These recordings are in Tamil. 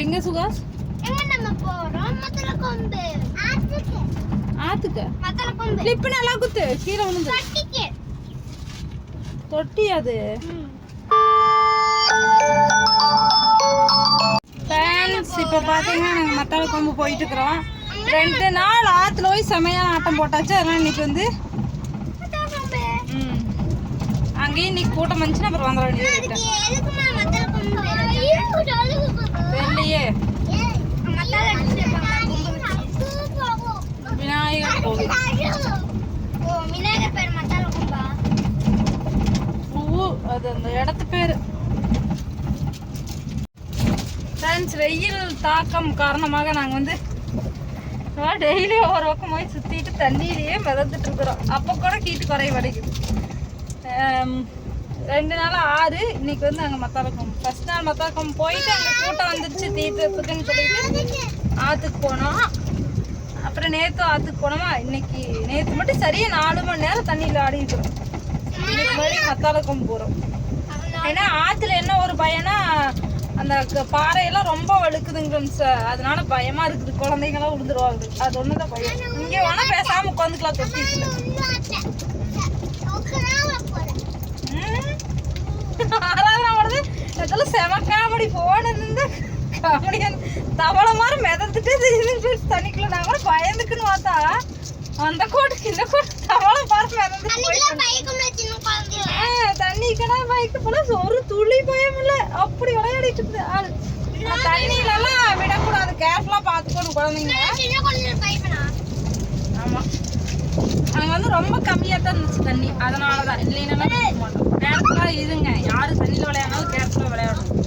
எங்க சுகாஸ் எங்க நம்ம போறோம்? மத்தல கொம்பு ஆத்துக்கு. ஆத்துக்க? மத்தல கொம்பு கிளிப்பு நல்லா குத்து. கீழே விழுந்து. கட்டிக்கு தொட்டி அது. ஃபேன்ஸ் இப்போ பார்த்தீங்கன்னா நாங்கள் மத்தாள கொம்பு போயிட்டு இருக்கிறோம் ரெண்டு நாள் ஆற்றுல போய் செமையான ஆட்டம் போட்டாச்சு. அதனால் இன்னைக்கு வந்து அங்கேயும் இன்னைக்கு கூட்டம் வந்துச்சுன்னா அப்புறம் வந்துட வேண்டியது அதுக்கு எதுக்குமா மத்தல விநாயகர் கோவில் ஓ விநாயகர் பேர் மத்தல கொம்பா பூ அது அந்த இடத்து பேர் ஃப்ரெண்ட்ஸ் வெயில் தாக்கம் காரணமாக நாங்கள் வந்து டெய்லியும் ஒரு பக்கம் போய் சுற்றிட்டு தண்ணியிலேயே மிதந்துட்டு இருக்கிறோம் அப்போ கூட ஹீட் குறைய கிடைக்குது ரெண்டு நாள் ஆறு. இன்னைக்கு வந்து அங்கே மத்தாரக்கம் ஃபர்ஸ்ட் நாள் மத்தாரக்கம் போயிட்டு அங்கே கூட்டம் வந்துருச்சு தீர்த்தத்துக்குன்னு சொல்லிட்டு ஆற்றுக்கு போனோம். அப்புறம் நேற்று ஆற்றுக்கு போனோமா? இன்னைக்கு நேற்று மட்டும் சரியாக நாலு மணி நேரம் தண்ணியில் ஆடிட்டு இன்னைக்கு மறுபடியும் மத்தாளக்கம் போகிறோம் ஏன்னா ஆற்றுல என்ன ஒரு பயனா அந்த பாறையெல்லாம் ரொம்ப வழுக்குதுங்க சார் அதனால பயமா இருக்குது. குழந்தைங்களாம் விழுந்துருவாங்க அது ஒண்ணுதான் பயம். இங்க வேணா பேசாம உட்காந்துக்கலாம் தொட்டில ஆறாவது இதெல்லாம் செம காமெடி போன் இருந்து காமெடியா தவளை மாதிரி மிதந்துட்டு தண்ணிக்குள்ள நான் கூட பயந்துக்குன்னு பார்த்தா அந்த கோட்டுக்கு இந்த கோட்டு தவளை மாதிரி மிதந்து ஆ, தண்ணிக்குனா பைக்கு போல ஒரு துளி பயம் இல்ல. அப்படி விளையாடிட்டு இருக்குது ஆளு. தண்ணியில. எல்லாம் விடக்கூடாது கேர்ஃபுல்லா பாத்துக்கணும் குழந்தைங்க ஆமா. அங்க வந்து ரொம்ப கம்மியா தான் இருந்துச்சு தண்ணி. அதனாலதான். இல்லைன்னா கேர்ஃபுல்லாக இருங்க. யார் தண்ணியில் விளையாடினாலும் கேர்ஃபுல்லாக விளையாடணும்.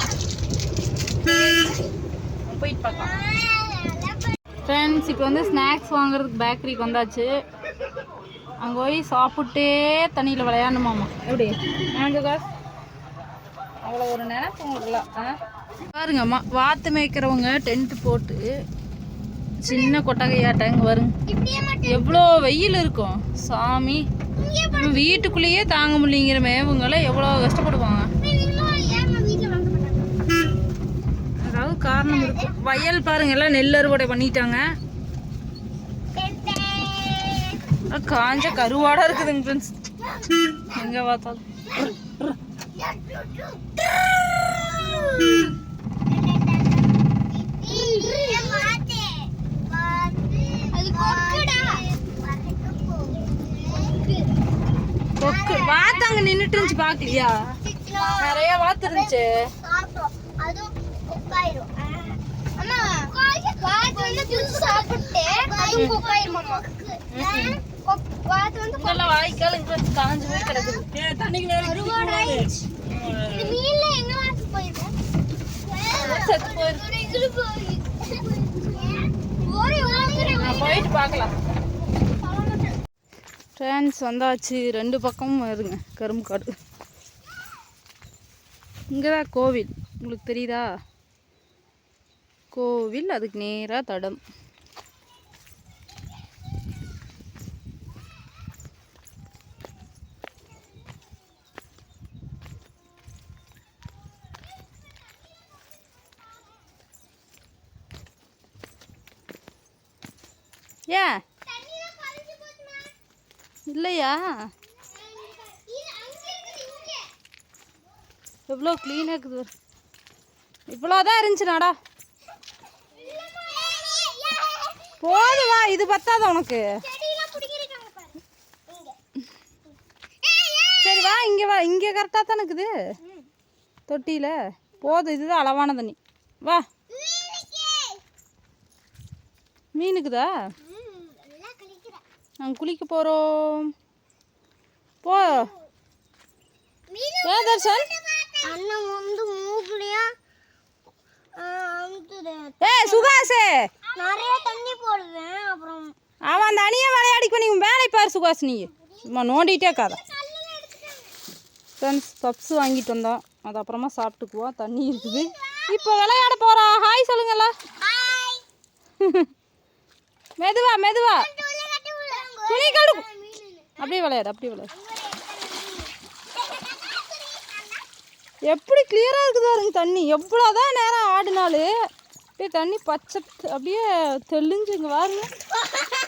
போயிட்டு பார்க்கலாம். ஃப்ரெண்ட்ஸ் இப்போ வந்து ஸ்நாக்ஸ் வாங்குறதுக்கு பேக்கரிக்கு வந்தாச்சு. அங்கே போய் சாப்பிட்டே தண்ணியில் விளையாடணுமாமா. எப்படி? வாங்க காசு. அவ்வளோ ஒரு நினைப்பு உங்களுக்குலாம் ஆ? பாருங்கம்மா வாத்து மேய்க்கிறவங்க டென்ட் போட்டு சின்ன கொட்டகையாட்டாங்க வருங்க எவ்வளோ வெயில் இருக்கும். சாமி. வீட்டுக்குள்ளேயே தாங்க முடியங்கிற மேவங்களாம் எவ்வளோ கஷ்டப்படுவாங்க? அதாவது காரணம் இருக்கும் வயல் பாருங்க எல்லாம் நெல் அறுவடை பண்ணிட்டாங்க. காஞ்ச கருவாடா இருக்குதுங்க ஃப்ரெண்ட்ஸ் எங்க பார்த்தாலும் கொக்கு வாத்து அங்க நின்னுட்டு இருந்துச்சு பாக்கலையா நிறைய வாத்து இருந்துச்சு வாய்க்கால் காஞ்சு போய் கிடக்குது. போயிட்டு பார்க்கலாம். ஃப்ரெண்ட்ஸ் வந்தாச்சு. ரெண்டு பக்கமும் இருங்க கரும்பு காடு. இங்கே தான் கோவில். உங்களுக்கு தெரியுதா? கோவில் அதுக்கு நேராக தடம். ஏன்? இல்லையா? எவ்வளோ க்ளீனாக இருக்குது இவ்வளோதான் இருந்துச்சுனாடா. போது வா இது பத்தாத உனக்கு? சரி வா இங்கே வா இங்கே கரெக்டாக தானே இருக்குது? தொட்டியில். போதும் இதுதான் அளவான தண்ணி. வா. மீனுக்குதா? நாங்கள் குளிக்க போகிறோம் போ. ஏ தர்ஷன். அண்ணன் வந்து மூக்குலயா? அமுத்துது. ஏ சுகாசே. நிறைய தண்ணி போடுவேன் அப்புறம் அவன் அந்த அணியை விளையாடிக்கு நீ வேலை பாரு சுகாஸ் நீ. சும்மா நோண்டிகிட்டே காத ஃப்ரெண்ட்ஸ் பப்ஸ் வாங்கிட்டு வந்தோம். அது அப்புறமா சாப்பிட்டுக்குவோம் தண்ணி இருக்குது. இப்போ விளையாட போகிறா ஹாய் சொல்லுங்களா மெதுவா மெதுவா. துணி கடு அப்படியே விளையாடு அப்படியே விளையாடு. எப்படி கிளியராக இருக்குது பாருங்க தண்ணி. எவ்வளோதான் நேரம் ஆடினாலும் அப்படியே தண்ணி பச்சை அப்படியே தெளிஞ்சு இங்கே பாருங்க.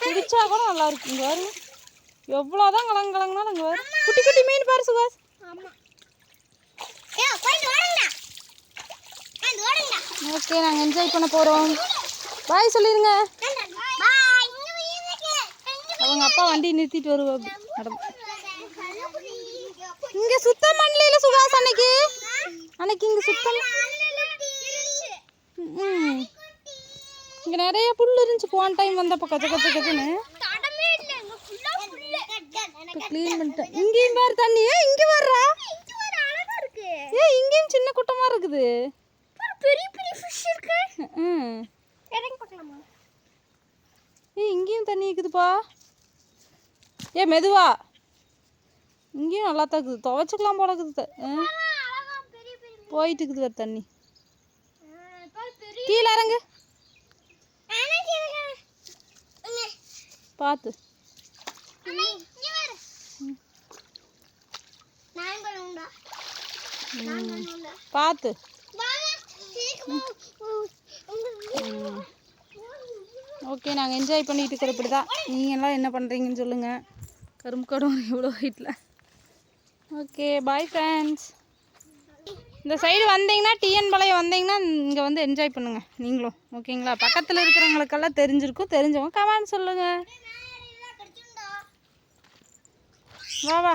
குடிச்சா கூட நல்லா இருக்கு இங்கே பாருங்க. எவ்வளோதான் கலங்க கலங்கினாலும் இங்கே பாரு. குட்டி குட்டி மீன் பாரு ஓடுங்கடா. ஓகே நாங்கள் என்ஜாய் பண்ண போகிறோம் பாய் சொல்லிடுங்க அவங்க அப்பா வண்டி நிறுத்திட்டு வருவாங்க. மேடம் இங்கே சுத்தம் பண்ணல அன்னைக்கு இங்கே சுத்தம் இங்கே நிறைய புல் இருந்துச்சு. போன டைம் வந்தப்போ கச்ச கச்ச கச்சன்னு இப்போ க்ளீன் பண்ணிட்டேன். இங்கேயும் பாரு தண்ணி. ஏன் இங்கே வர்றா ஏ ஏன் இங்கேயும் சின்ன கூட்டமாக இருக்குது. பெரிய பெரிய ஃபிஷ் இருக்கு ம். ஏய் இங்கேயும் தண்ணி இருக்குதுப்பா ஏ மெதுவா. இங்கேயும் நல்லா தான் இருக்குது. துவைச்சிக்கலாம் போல இருக்குது த- ஆ, அழகா பெரிய பெரிய போயிட்டு இருக்குது வேறு தண்ணி கீழே இறங்கு. பார்த்து. பார்த்து. ஓகே நாங்கள் என்ஜாய் பண்ணிட்டு இருக்கிற இப்படி தான் நீங்கள் எல்லாம் என்ன பண்ணுறீங்கன்னு சொல்லுங்கள் கரும்பு கடும் எவ்வளோ ஹைட்டில் ஓகே பாய் ஃப்ரெண்ட்ஸ் இந்த சைடு வந்தீங்கன்னா டிஎன் பாளையம் வந்தீங்கன்னா இங்கே வந்து என்ஜாய் பண்ணுங்கள் நீங்களும் ஓகேங்களா பக்கத்தில் இருக்கிறவங்களுக்கெல்லாம் தெரிஞ்சிருக்கும். தெரிஞ்சவங்க கமெண்ட் சொல்லுங்கள் வா வா.